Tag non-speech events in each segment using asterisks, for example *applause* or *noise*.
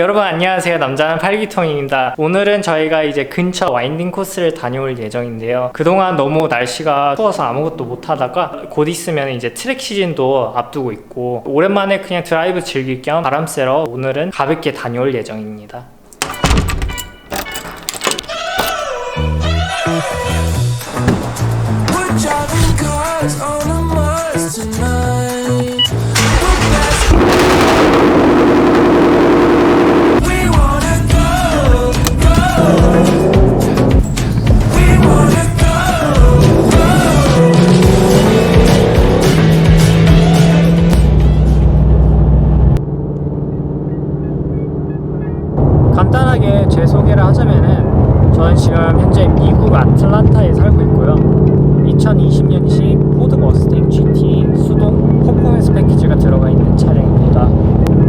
네, 여러분 안녕하세요. 남자는 팔기통입니다. 오늘은 저희가 이제 근처 와인딩 코스를 다녀올 예정인데요. 그동안 너무 날씨가 추워서 아무것도 못 하다가 곧 있으면 이제 트랙 시즌도 앞두고 있고 오랜만에 그냥 드라이브 즐길 겸 바람 쐬러 오늘은 가볍게 다녀올 예정입니다. 소개를 하자면은 저는 지금 현재 미국 아틀란타에 살고 있고요. 2020년식 포드 머스탱 GT 수동 퍼포먼스 패키지가 들어가 있는 차량입니다.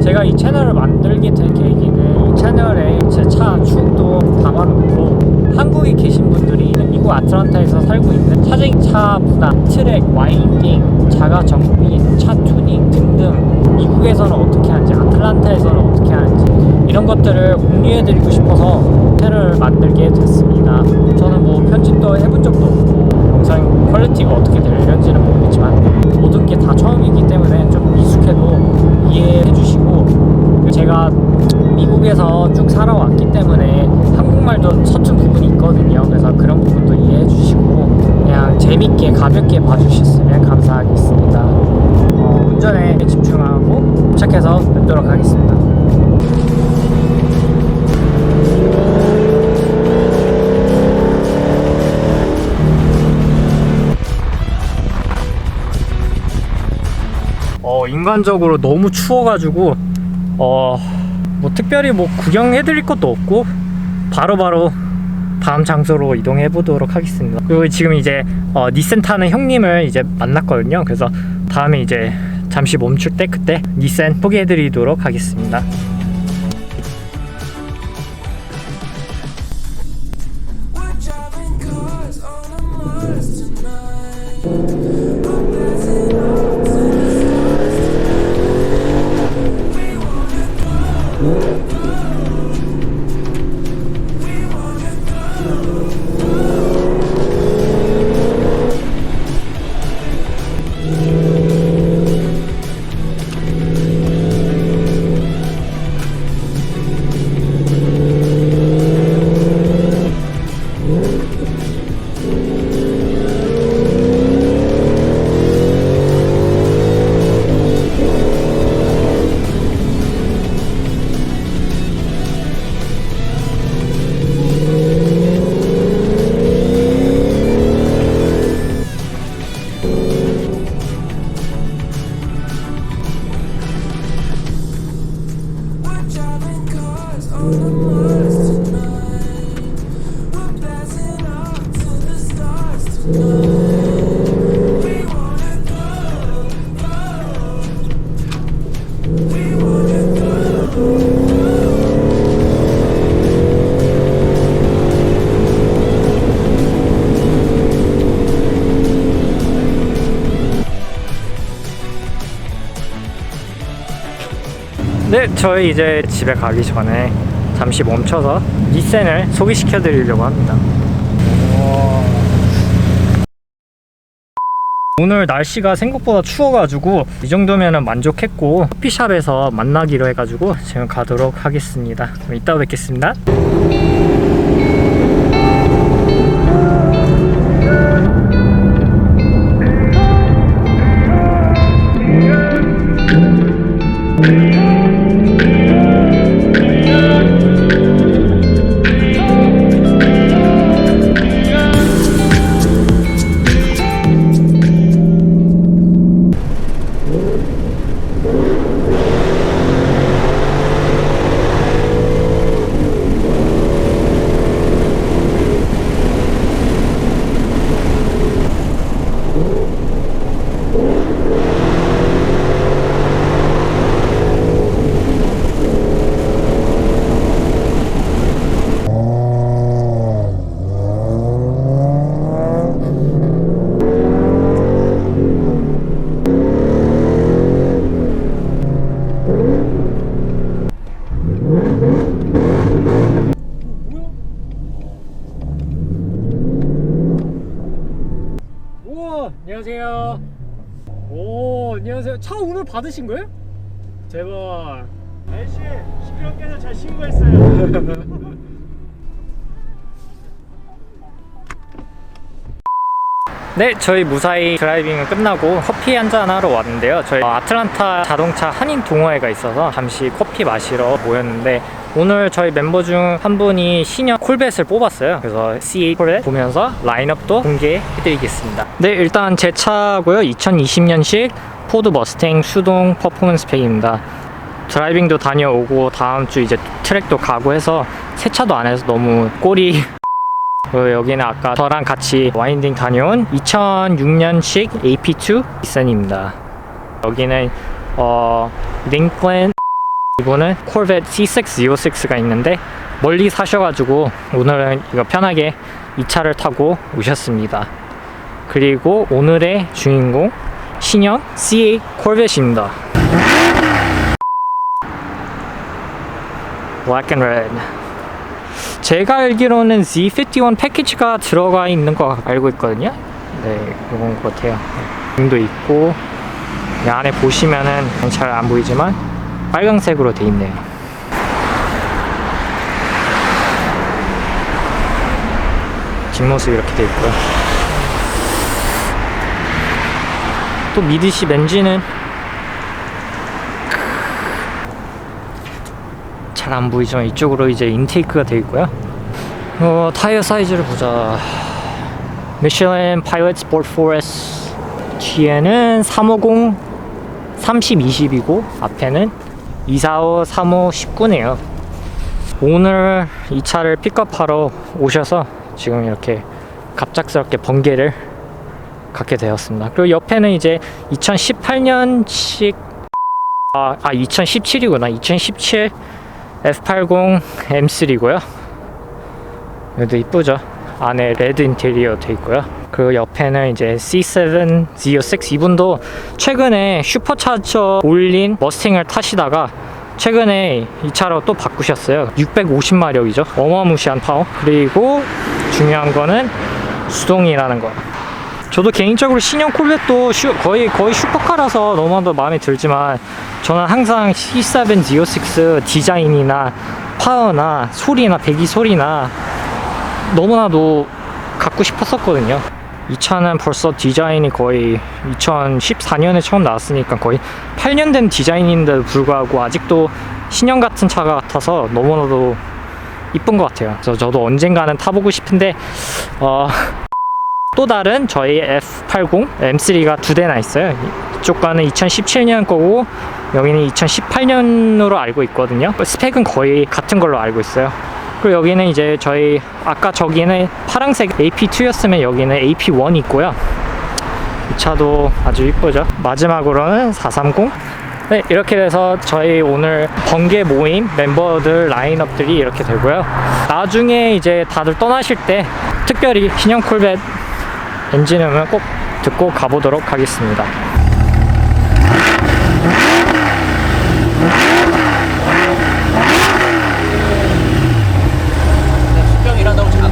제가 이 채널을 만들게 된 계기는 이 채널에 제 차 추억도 담아놓고 한국에 계신 분들이 미국 아틀란타에서 살고 있는 자동차 문화, 트랙, 와인딩, 자가 정비, 차 투닝 등등 미국에서는 어떻게 하는지 아틀란타에서는 어떻게 하는지 이런 것들을 공유해드리고 싶어서 채널을 만들게 됐습니다. 저는 뭐 편집도 해본 적도 없고 영상 퀄리티가 어떻게 될는지는 모르겠지만 모든 게 다 처음이기 때문에 좀 미숙해도 이해해 주시고 제가 미국에서 쭉 살아왔기 때문에 한국말도 서툰 부분이 있거든요. 그래서 그런 부분도 이해해 주시고 그냥 재밌게 가볍게 봐주셨으면 감사하겠습니다. 어, 운전에 집중하고 도착해서 뵙도록 하겠습니다. 어, 인간적으로 너무 추워가지고 어, 뭐 특별히 뭐 구경해드릴 것도 없고 바로 바로 다음 장소로 이동해 보도록 하겠습니다. 그리고 지금 이제 어, 니센 타는 형님을 이제 만났거든요. 그래서 다음에 이제 잠시 멈출 때 그때 니센 소개해드리도록 하겠습니다. 네, 저희 이제 집에 가기 전에 잠시 멈춰서 니센을 소개시켜 드리려고 합니다. 오늘 날씨가 생각보다 추워가지고 이 정도면 만족했고 커피숍에서 만나기로 해가지고 지금 가도록 하겠습니다. 그럼 이따 뵙겠습니다. 받으신 거예요? 대박. 아저씨 시끄럽게 해서 잘 신고했어요. *laughs* 네, 저희 무사히 드라이빙은 끝나고 커피 한잔 하러 왔는데요. 저희 아틀란타 자동차 한인 동호회가 있어서 잠시 커피 마시러 모였는데 오늘 저희 멤버 중 한 분이 신형 콜벳을 뽑았어요. 그래서 C8 콜벳 보면서 라인업도 공개해드리겠습니다. 네, 일단 제 차고요. 2020년식 포드 머스탱 수동 퍼포먼스 팩입니다. 드라이빙도 다녀오고 다음 주 이제 트랙도 가고 해서 세차도 안 해서 너무 꼴이 그리고 *laughs* 여기는 아까 저랑 같이 와인딩 다녀온 2006년식 AP2 비선입니다. 여기는 어 링클랜 이거는 콜벳 C606가 있는데 멀리 사셔가지고 오늘은 이거 편하게 이 차를 타고 오셨습니다. 그리고 오늘의 주인공 신형 C8 콜벳입니다. Black and Red. 제가 알기로는 Z51 패키지가 들어가 있는 거 알고 있거든요. 네, 이건 것 같아요. 등도 있고 이 안에 보시면은 잘 안 보이지만 빨강색으로 돼 있네요. 뒷모습 이렇게 돼 있고요. 또 미드십 엔진은 잘안 보이지만 이쪽으로 이제 인테이크가 되어 있고요. 어, 타이어 사이즈를 보자. 미슐린 파일럿 스포츠 4S 뒤에는 350 30 20이고 앞에는 245 35 19네요. 오늘 이 차를 픽업하러 오셔서 지금 이렇게 갑작스럽게 번개를 갖게 되었습니다. 그리고 옆에는 이제 2018년식 아, 아 2017이구나. 2017 F80 M3고요. 여기도 이쁘죠? 안에 레드 인테리어 돼 있고요. 그 옆에는 이제 C7 Z6 이분도 최근에 슈퍼차저 올린 머스탱을 타시다가 최근에 이 차로 또 바꾸셨어요. 650마력이죠. 어마무시한 파워. 그리고 중요한 거는 수동이라는 거. 저도 개인적으로 신형 콜벳도 슈- 거의 거의 슈퍼카라서 너무나도 마음에 들지만 저는 항상 C7 Z6 디자인이나 파워나 소리나 배기 소리나 너무나도 갖고 싶었었거든요. 이 차는 벌써 디자인이 거의 2014년에 처음 나왔으니까 거의 8년 된 디자인인데도 불구하고 아직도 신형 같은 차가 같아서 너무나도 이쁜 것 같아요. 그래서 저도 언젠가는 타보고 싶은데 어, *laughs* 또 다른 저희 F80 M3가 두 대나 있어요. 이쪽 거는 2017년 거고 여기는 2018년으로 알고 있거든요. 스펙은 거의 같은 걸로 알고 있어요. 그리고 여기는 이제 저희 아까 저기는 파란색 AP2였으면 여기는 AP1 있고요. 이 차도 아주 이쁘죠. 마지막으로는 430. 네, 이렇게 돼서 저희 오늘 번개 모임 멤버들 라인업들이 이렇게 되고요. 나중에 이제 다들 떠나실 때 특별히 신형 콜벳 엔진음을 꼭 듣고 가보도록 하겠습니다. 수평이랑 너무 작아.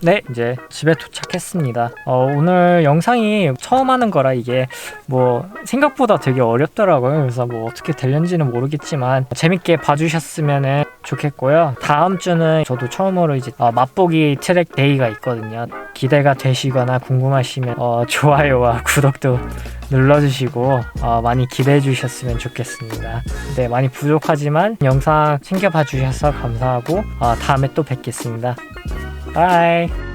네, 이제 집에 도착했습니다. 어, 오늘 영상이 처음 하는 거라 이게 뭐 생각보다 되게 어렵더라고요. 그래서 뭐 어떻게 될는지는 모르겠지만 재밌게 봐주셨으면 좋겠고요. 다음 주는 저도 처음으로 이제 어, 맛보기 트랙 데이가 있거든요. 기대가 되시거나 궁금하시면 어, 좋아요와 구독도 눌러주시고 어, 많이 기대해 주셨으면 좋겠습니다. 네, 많이 부족하지만 영상 챙겨봐 주셔서 감사하고 어, 다음에 또 뵙겠습니다. Bye.